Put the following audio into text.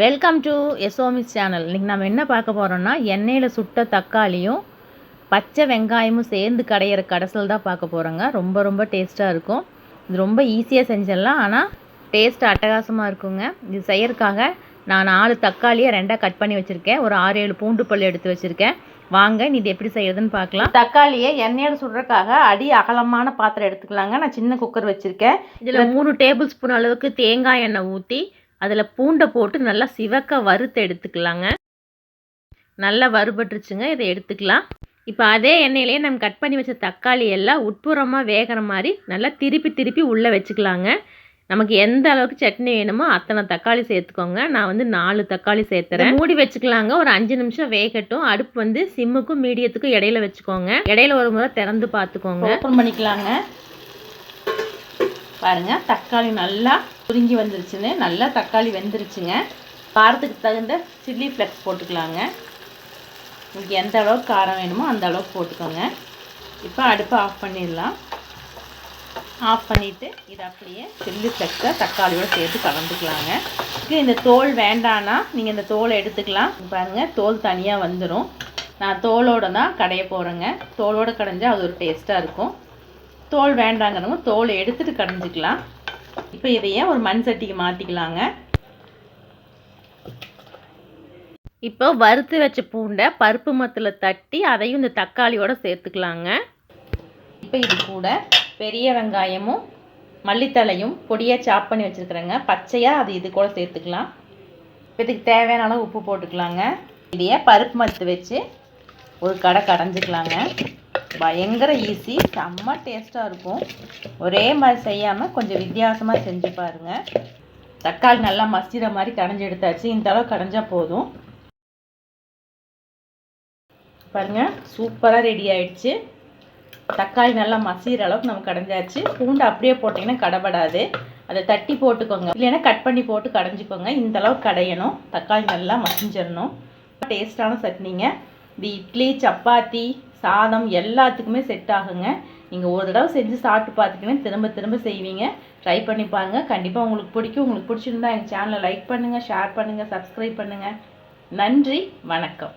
Welcome to எஸ்ஓமிஸ் channel இன்றைக்கி நம்ம என்ன பார்க்க போகிறோம்னா எண்ணெயில் சுட்ட தக்காளியும் பச்சை வெங்காயமும் சேர்ந்து கடையிற கடைசல் தான் பார்க்க போகிறோங்க ரொம்ப ரொம்ப டேஸ்ட்டாக இருக்கும். இது ரொம்ப ஈஸியாக செஞ்சிடலாம். ஆனால் டேஸ்ட் அட்டகாசமாக இருக்குங்க. இது செய்யறதுக்காக நான் நாலு தக்காளியை ரெண்டாக கட் பண்ணி வச்சுருக்கேன். ஒரு ஆறு ஏழு பூண்டு பல் எடுத்து வச்சுருக்கேன். வாங்க நீ இது எப்படி செய்யறதுன்னு பார்க்கலாம். தக்காளியை எண்ணெயில் சுடுறதுக்காக அடி அகலமான பாத்திரம் எடுத்துக்கலாங்க. நான் சின்ன குக்கர் வச்சுருக்கேன். இதில் மூணு டேபிள் ஸ்பூன் அளவுக்கு தேங்காய் எண்ணெய் ஊற்றி அதில் பூண்டை போட்டு நல்லா சிவக்க வறுத்து எடுத்துக்கலாங்க. நல்லா வறுபட்டுருச்சுங்க இதை எடுத்துக்கலாம். இப்போ அதே எண்ணெயிலேயே நம்ம கட் பண்ணி வச்ச தக்காளி எல்லாம் உட்புறமாக வேகிற மாதிரி நல்லா திருப்பி திருப்பி உள்ளே வச்சுக்கலாங்க. நமக்கு எந்த அளவுக்கு சட்னி வேணுமோ அத்தனை தக்காளி சேர்த்துக்கோங்க. நான் வந்து நாலு தக்காளி சேர்த்துறேன். மூடி வச்சுக்கலாங்க ஒரு அஞ்சு நிமிஷம் வேகட்டும். அடுப்பு வந்து சிம்முக்கும் மீடியத்துக்கும் இடையில வச்சுக்கோங்க. இடையில ஒரு முறை திறந்து பார்த்துக்கோங்க. ஓப்பன் பண்ணிக்கலாங்க. பாருங்க தக்காளி நல்லா சுருங்கி வந்துருச்சுன்னு நல்லா தக்காளி வெந்துருச்சுங்க. காரத்துக்கு தகுந்த சில்லி ஃப்ளெக்ஸ் போட்டுக்கலாங்க. உங்களுக்கு எந்த அளவுக்கு காரம் வேணுமோ அந்த அளவுக்கு போட்டுக்கோங்க. இப்போ அடுப்பை ஆஃப் பண்ணிடலாம். ஆஃப் பண்ணிவிட்டு இது அப்படியே சில்லி ஃப்ளெக்ஸை தக்காளியோடு சேர்த்து கலந்துக்கலாங்க. இதுக்கு இந்த தோல் வேண்டான்னா நீங்கள் இந்த தோலை எடுத்துக்கலாம். பாருங்கள் தோல் தனியாக வந்துடும் நான் தோலோடு தான் கடைய போகிறேங்க தோலோடு கடைஞ்சால் அது ஒரு டேஸ்ட்டாக இருக்கும். தோல் வேண்டாங்கிறவங்க தோலை எடுத்துகிட்டு கடைஞ்சிக்கலாம். இப்போ இதையே ஒரு மண் சட்டிக்கு மாற்றிக்கலாங்க இப்போ வறுத்து வச்ச பூண்டை பருப்பு மத்தில் தட்டி அதையும் இந்த தக்காளியோட சேர்த்துக்கலாங்க. இப்போ இது கூட பெரிய வெங்காயமும் மல்லித்தலையும் பொடியாக சாப் பண்ணி வச்சுருக்குறேங்க. பச்சையாக அது இது கூட சேர்த்துக்கலாம். இப்போ இதுக்கு தேவையான அளவு உப்பு போட்டுக்கலாங்க. இதையே பருப்பு மத்து வச்சு ஒரு கடை கடைஞ்சிக்கலாங்க. பயங்கர ஈஸி செம்ம டேஸ்ட்டாக இருக்கும். ஒரே மாதிரி செய்யாமல் கொஞ்சம் வித்தியாசமாக செஞ்சு பாருங்கள் தக்காளி நல்லா மசிகிற மாதிரி கடைஞ்சி எடுத்தாச்சு. இந்த அளவு கடைஞ்சால் போதும். பாருங்கள் சூப்பராக ரெடி ஆயிடுச்சு. தக்காளி நல்லா மசிகிற அளவுக்கு நம்ம கடைஞ்சாச்சு. பூண்டு அப்படியே போட்டிங்கன்னா கடைபடாது. அதை தட்டி போட்டுக்கோங்க. இல்லைன்னா கட் பண்ணி போட்டு கடைஞ்சிக்கோங்க. இந்த அளவுக்கு கடையணும். தக்காளி நல்லா மசிஞ்சிடணும் டேஸ்ட்டான சட்னிங்க. இது இட்லி சப்பாத்தி சாதம் எல்லாத்துக்குமே செட் ஆகுங்க. நீங்கள் ஒரு தடவை செஞ்சு சாப்பிட்டு பார்த்துக்கின்னு திரும்ப திரும்ப செய்வீங்க. ட்ரை பண்ணி பாருங்கள் கண்டிப்பாக உங்களுக்கு பிடிக்கும். உங்களுக்கு பிடிச்சிருந்தா எங்கள் சேனலை லைக் பண்ணுங்கள் ஷேர் பண்ணுங்கள் சப்ஸ்கிரைப் பண்ணுங்கள் நன்றி வணக்கம்.